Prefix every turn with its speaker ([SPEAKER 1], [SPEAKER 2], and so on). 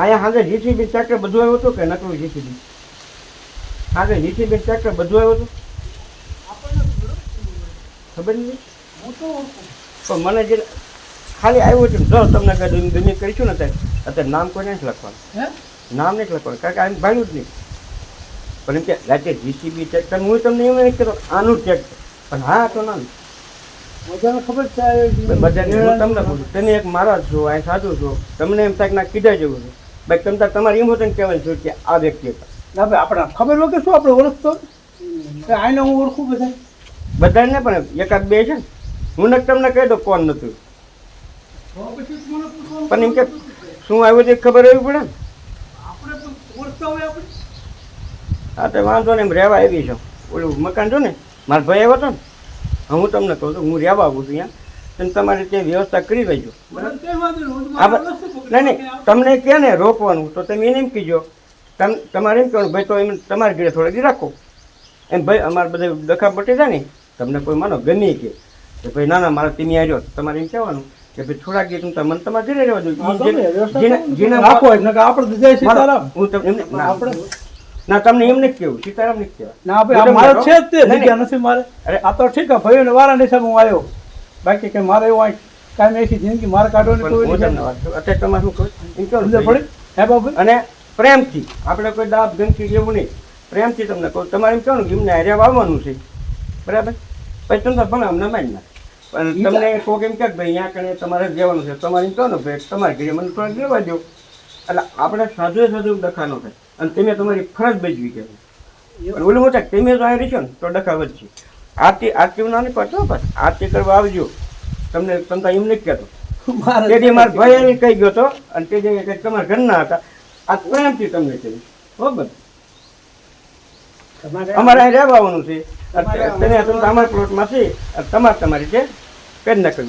[SPEAKER 1] અહીંયા હાજર JCB tractor બધું આવ્યું હતું કે નકરું જીસીબી હાજર જીસીબી ટ્રેક્ટર બધું આવ્યું હતું? ખબર નથી પણ મને જે ખાલી આવ્યું હતું જો તમને કઈ ગમે કરીશું ને અત્યારે નામ કોઈ નથી લખવાનું.
[SPEAKER 2] હે?
[SPEAKER 1] નામ નથી લખવાનું કારણ કે આમ ભાડ્યું જ નહીં. પણ એમ કે રાતે જીસીબી ટ્રેક્ટર હું તમને એમ નહીં કહેતો આનું ટ્રેક્ટર પણ હા તો ના
[SPEAKER 2] બધાને ખબર છે
[SPEAKER 1] બધાને હું તમને પૂછું તમે એક મારા જ છો અહીં સાચું છો. તમને એમ થાય કે ના કીધા જેવું છે. ભાઈ તમે તાર તમારે એમ હોતું કહેવાનું છે કે આ વ્યક્તિ હતા.
[SPEAKER 2] ના ભાઈ આપણે ખબર વગર શું આપણે ઓળખતો? કે આને હું ઓળખું બધા
[SPEAKER 1] બધાને પણ એકાદ બે છે હું નક તમને કહી દઉં કોણ નથી પણ એમ કે શું આવ્યું તે ખબર એવી પડે ને?
[SPEAKER 2] હોય
[SPEAKER 1] હા તો વાંધો ને એમ રહેવા આવી છું ઓલું મકાન છો ને મારા ભાઈ આવ્યો હતો ને. હું તમને કહું છું હું રહેવા આવું છું અહીંયા. તમે તમારી તે વ્યવસ્થા કરી લેજો.
[SPEAKER 2] નહીં,
[SPEAKER 1] નહીં તમને કહે ને રોકવાનું? તો તમે એને એમ કીજો. તમ તમારે એમ કહેવાનું ભાઈ તો એમ તમારી ઘરે થોડા દી રાખો. એમ ભાઈ અમારે બધા દખા પટી જાય ને તમને કોઈ માનો ગમે કે. કે ભાઈ ના ના મારા તમે આવ્યો તમારે એમ કહેવાનું કે ભાઈ થોડાક ગીત તમે મને તમારે ઘરે રહેવા દો.
[SPEAKER 2] હા, ગમે, વ્યવસ્થા
[SPEAKER 1] જેને-
[SPEAKER 2] કરવું.
[SPEAKER 1] જેને
[SPEAKER 2] રાખો આપણે તો જય સીતારામ.
[SPEAKER 1] હું તમને એમને ના,
[SPEAKER 2] આપણે
[SPEAKER 1] ના તમને એમ નથી કેવું સીતારામ નથી કહેવાય.
[SPEAKER 2] ના ભાઈ મારો છે જ તે નથી મારે.
[SPEAKER 1] અરે.
[SPEAKER 2] આ તો ઠીક ભાઈઓને વારા નહીં હું આવ્યો. બાકી કે મારે એવું કાંઈ એસી જિંદગી મારે કાઢવાની.
[SPEAKER 1] અત્યારે તમારે શું
[SPEAKER 2] સમજણ પડી? હે બાબુ
[SPEAKER 1] અને પ્રેમથી આપણે કોઈ દાબ ગમતી જેવું નહીં. પ્રેમથી તમને કહું તમારે એમ કહેવાનું કે એમને હારે આવવાનું છે. બરાબર? પછી તમને પણ અમને માની ના. પણ તમને કોક એમ કે ભાઈ અહીંયા કણે તમારે જવાનું છે. તમારે એમ કહો ને ભાઈ તમારે ઘરે મને થોડાક લેવા દો એટલે આપણે સાધુ સાધુ ડખા ન થાય અને તમે તમારી ફરજ બજવી કહેવાય ઓલું મોટા તમે જો અહીં રહેશો ને તો ડખા વધશે. આરતી આરતી ના નહીં પડતો બસ આરતી કરવા આવજો. તમને તમને એમ નથી કહેતો. તેથી મારા ભાઈ એને કહી ગયો હતો અને તે જગ્યાએ તમારા ઘરના હતા આ પ્રેમથી તમને કહ્યું. બરોબર? અમારે અહીં રહેવાનું છે. તમે તમારા પ્લોટમાં છે તમારે તમારી જે કરી નાખ્યું